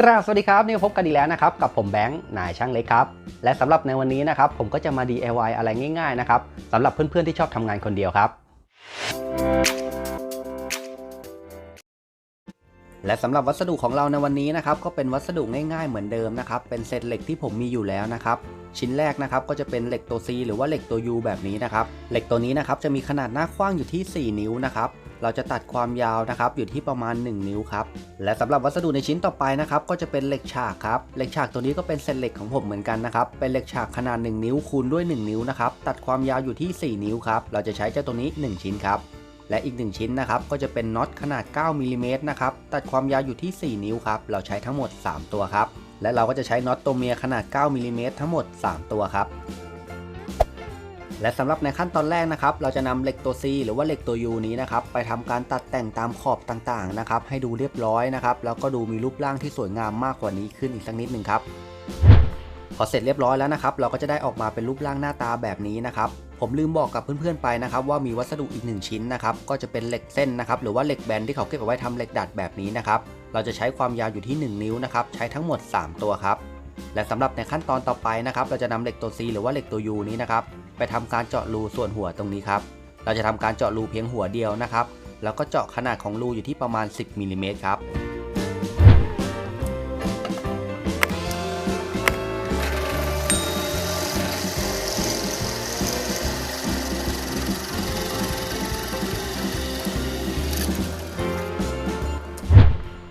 กราบสวัสดีครับนี่พบกันอีกแล้วนะครับกับผมแบงค์นายช่างเล็กครับและสำหรับในวันนี้นะครับผมก็จะมา DIY อะไรง่ายๆนะครับสำหรับเพื่อนๆที่ชอบทำงานคนเดียวครับ และสำหรับวัสดุของเราในวันนี้นะครับก็เป็นวัสดุง่ายๆเหมือนเดิมนะครับเป็นเศษเหล็กที่ผมมีอยู่แล้วนะครับชิ้นแรกนะครับก็จะเป็นเหล็กตัว C หรือว่าเหล็กตัว U แบบนี้นะครับเหล็กตัวนี้นะครับจะมีขนาดหน้ากว้างอยู่ที่ 4 นิ้วนะครับ เราจะตัดความยาวนะครับอยู่ที่ประมาณ 1 นิ้วครับ และสำหรับวัสดุในชิ้นต่อไปนะครับก็จะเป็นเหล็กฉากครับ เหล็กฉากตัวนี้ก็เป็นเศษเหล็กของผมเหมือนกันนะครับ เป็นเหล็กฉากขนาด 1 นิ้วคูณด้วย 1 นิ้วนะครับ ตัดความยาวอยู่ที่ 4 นิ้วครับ เราจะใช้เจ้าตัวนี้ 1 ชิ้นครับ และอีก 1 ชิ้นนะครับก็จะเป็นน็อตขนาด 9มิลลิเมตรนะครับ ตัดความยาวอยู่ที่ 4 นิ้วครับ เราใช้ทั้งหมด 3 ตัวครับ และเราก็จะใช้น็อตตัวเมียขนาด 9มิลลิเมตรทั้งหมด 3 ตัวครับ และสำหรับในขั้นตอนแรกนะครับเราจะนำเหล็กตัว C หรือว่าเหล็กตัว U นี้นะครับไปทำการตัดแต่งตามขอบต่างๆนะครับให้ดูเรียบร้อยนะครับแล้วก็ดูมีรูปร่างที่สวยงามมากกว่านี้ขึ้นอีกสักนิดหนึ่งครับพอเสร็จเรียบร้อยแล้วนะครับเราก็จะได้ออกมาเป็นรูปร่างหน้าตาแบบนี้นะครับผมลืมบอกกับเพื่อนๆไปนะครับว่ามีวัสดุอีกหนึ่งชิ้นนะครับก็จะเป็นเหล็กเส้นนะครับหรือว่าเหล็กแบนที่เขาเก็บเอาไว้ทำเหล็กดัดแบบนี้นะครับเราจะใช้ความยาวอยู่ที่ 1 นิ้วนะครับใช้ทั้งหมด 3 ตัวครับ และสำหรับในขั้นตอนต่อไปนะครับเราจะนำเหล็กตัว C หรือว่าเหล็กตัว U นี้นะครับไปทำการเจาะรูส่วนหัวตรงนี้ครับเราจะทำการเจาะรูเพียงหัวเดียวนะครับแล้วก็เจาะขนาดของรูอยู่ที่ประมาณ 10มิลลิเมตรครับ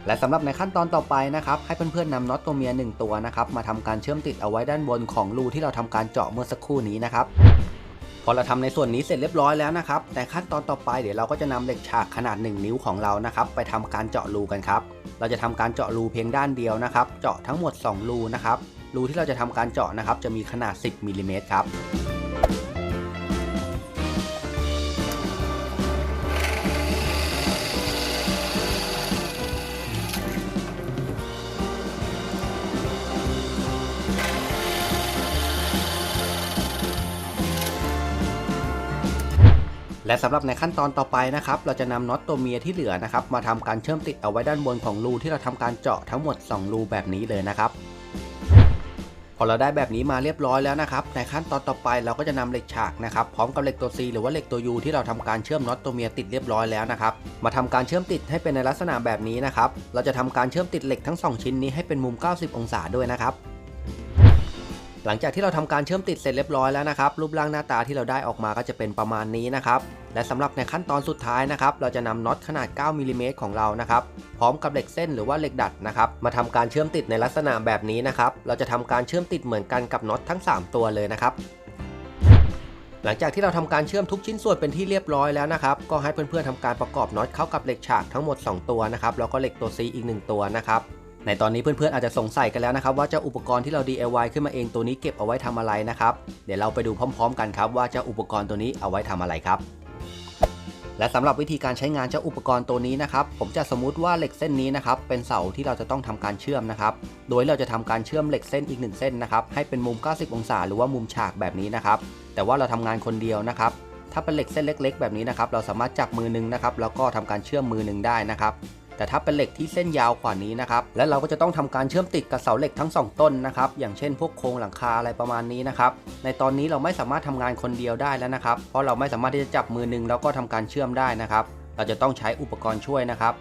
และสำหรับในขั้นตอนต่อไปนะครับให้เพื่อนๆนำน็อตตัวเมีย 1 ตัวนะครับมาทำการเชื่อมติดเอาไว้ด้านบนของรูที่เราทำการเจาะเมื่อสักครู่นี้นะครับพอเราทำในส่วนนี้เสร็จเรียบร้อยแล้วนะครับแต่ขั้นตอนต่อไปเดี๋ยวเราก็จะนำเหล็กฉากขนาด 1 นิ้วของเรานะครับไปทำการเจาะรูกันครับเราจะทำการเจาะรูเพียงด้านเดียวนะครับ เจาะทั้งหมด 2 รูนะครับรูที่เราจะทำการเจาะนะครับจะมีขนาด 10มิลลิเมตรครับ และสำหรับในขั้นตอนต่อไปนะครับ เราจะนำน็อตตัวเมียที่เหลือนะครับ มาทำการเชื่อมติดเอาไว้ด้านบนของรูที่เราทำการเจาะทั้งหมด 2 รูแบบนี้เลยนะครับ พอเราได้แบบนี้มาเรียบร้อยแล้วนะครับ ในขั้นตอนต่อไปเราก็จะนำเหล็กฉากนะครับ พร้อมกับเหล็กตัว C หรือว่าเหล็กตัว U ที่เราทำการเชื่อมน็อตตัวเมียติดเรียบร้อยแล้วนะครับ มาทำการเชื่อมติดให้เป็นในลักษณะแบบนี้นะครับ เราจะทำการเชื่อมติดเหล็กทั้ง 2 ชิ้นนี้ให้เป็นมุม 90 องศาด้วยนะครับ หลังจากที่เราทำการเชื่อมติดเสร็จเรียบร้อยแล้วนะครับ รูปร่างหน้าตาที่เราได้ออกมาก็จะเป็นประมาณนี้นะครับ และสำหรับในขั้นตอนสุดท้ายนะครับ เราจะนำน็อตขนาด 9มิลลิเมตรของเรานะครับ พร้อมกับเหล็กเส้นหรือว่าเหล็กดัดนะครับ มาทำการเชื่อมติดในลักษณะแบบนี้นะครับ เราจะทำการเชื่อมติดเหมือนกันกับน็อตทั้ง 3 ตัวเลยนะครับหลังจากที่เราทำการเชื่อมทุกชิ้นส่วนเป็นที่เรียบร้อยแล้วนะครับ ก็ให้เพื่อนๆทำการประกอบน็อตเข้ากับเหล็กฉากทั้งหมด 2 ตัวนะครับ แล้วก็เหล็กตัว C อีก 1 ตัวนะครับ ในตอนนี้เพื่อนๆอาจจะสงสัยกันแล้วนะครับว่าเจ้าอุปกรณ์ที่เรา DIY ขึ้นมาเองตัวนี้เก็บเอาไว้ทำอะไรนะครับเดี๋ยวเราไปดูพร้อม ๆ กันครับว่าเจ้าอุปกรณ์ตัวนี้เอาไว้ทำอะไรครับ และสำหรับวิธีการใช้งานเจ้าอุปกรณ์ตัวนี้นะครับผมจะสมมุติว่าเหล็กเส้นนี้นะครับเป็นเสาที่เราจะต้องทำการเชื่อมนะครับโดยเราจะทำการเชื่อมเหล็กเส้นอีกหนึ่งเส้นนะครับให้เป็นมุม 90 องศา หรือว่ามุมฉากแบบนี้นะครับแต่ว่าเราทำงานคนเดียวนะครับถ้าเป็นเหล็กเส้นเล็ก ๆ แบบนี้นะครับเราสามารถจับมือหนึงนะครับแล้วก็ทำการเชื่อมมือหนึงได้นะครับ แต่ถ้าเป็นเหล็กที่เส้นยาวกว่านี้นะครับ และเราก็จะต้องทำการเชื่อมติดกับเสาเหล็กทั้ง 2 ต้นนะครับ อย่างเช่นพวกโครงหลังคาอะไรประมาณนี้นะครับ ในตอนนี้เราไม่สามารถทำงานคนเดียวได้แล้วนะครับ เพราะเราไม่สามารถที่จะจับมือหนึ่งแล้วก็ทำการเชื่อมได้นะครับ เราจะต้องใช้อุปกรณ์ช่วยนะครับ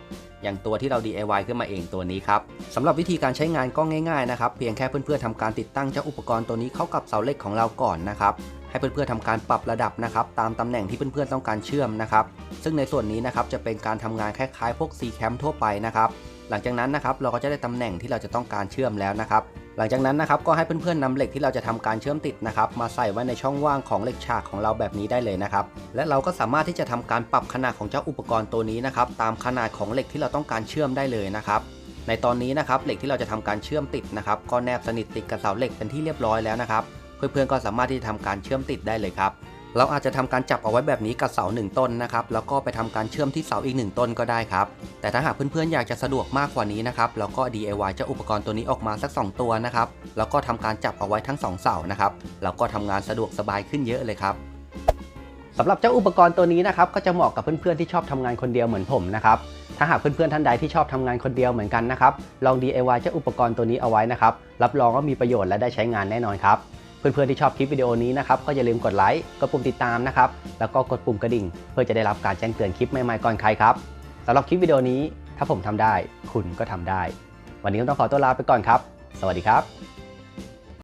อย่างตัวที่เรา DIY ขึ้นมาเองตัวนี้ครับสำหรับวิธีการใช้งานก็ง่ายๆนะครับเพียงแค่เพื่อนๆทำการติดตั้งเจ้าอุปกรณ์ตัวนี้เข้ากับเสาเหล็กของเราก่อนนะครับให้เพื่อนๆทำการปรับระดับนะครับตามตำแหน่งที่เพื่อนๆต้องการเชื่อมนะครับซึ่งในส่วนนี้นะครับจะเป็นการทำงานคล้ายๆพวก C cam ทั่วไปนะครับหลังจากนั้นนะครับเราก็จะได้ตำแหน่งที่เราจะต้องการเชื่อมแล้วนะครับ หลังจากนั้นนะครับก็ให้เพื่อนๆนำเหล็กที่เราจะทำการเชื่อมติดนะครับมาใส่ไว้ในช่องว่างของเหล็กฉากของเราแบบนี้ได้เลยนะครับและเราก็สามารถที่จะทำการปรับขนาดของเจ้าอุปกรณ์ตัวนี้นะครับตามขนาดของเหล็กที่เราต้องการเชื่อมได้เลยนะครับในตอนนี้นะครับเหล็กที่เราจะทำการเชื่อมติดนะครับก็แนบสนิทติดกับเสาเหล็กเป็นที่เรียบร้อยแล้วนะครับเพื่อนๆก็สามารถที่จะทำการเชื่อมติดได้เลยครับ เราอาจจะทำการจับเอาไว้แบบนี้กับเสาหนึ่งต้นนะครับแล้วก็ไปทำการเชื่อมที่เสาอีกหนึ่งต้นก็ได้ครับ แต่ถ้าหากเพื่อนๆอยากจะสะดวกมากกว่านี้นะครับเราก็ DIY เจ้าอุปกรณ์ตัวนี้ออกมาสัก 2 ตัวนะครับแล้วก็ทำการจับเอาไว้ทั้ง 2 เสานะครับแล้วก็ทำงานสะดวกสบายขึ้นเยอะเลยครับสำหรับเจ้าอุปกรณ์ตัวนี้นะครับก็จะเหมาะกับเพื่อนๆที่ชอบทำงานคนเดียวเหมือนผมนะครับถ้าหากเพื่อนๆท่านใดที่ชอบทำงานคนเดียวเหมือนกันนะครับลอง DIY เจ้าอุปกรณ์ตัวนี้เอาไว้นะครับรับรองว่ามีประโยชน์และได้ใช้งานแน่นอนครับ เพื่อนๆที่ชอบคลิปวิดีโอนี้นะครับก็อย่าลืมกดไลค์กดปุ่มติดตามนะครับแล้วก็กดปุ่มกระดิ่ง เพื่อจะได้รับการแจ้งเตือนคลิปใหม่ๆก่อนใครครับสำหรับคลิปวิดีโอนี้ ถ้าผมทำได้ คุณก็ทำได้ วันนี้ต้องขอตัวลาไปก่อนครับ สวัสดีครับ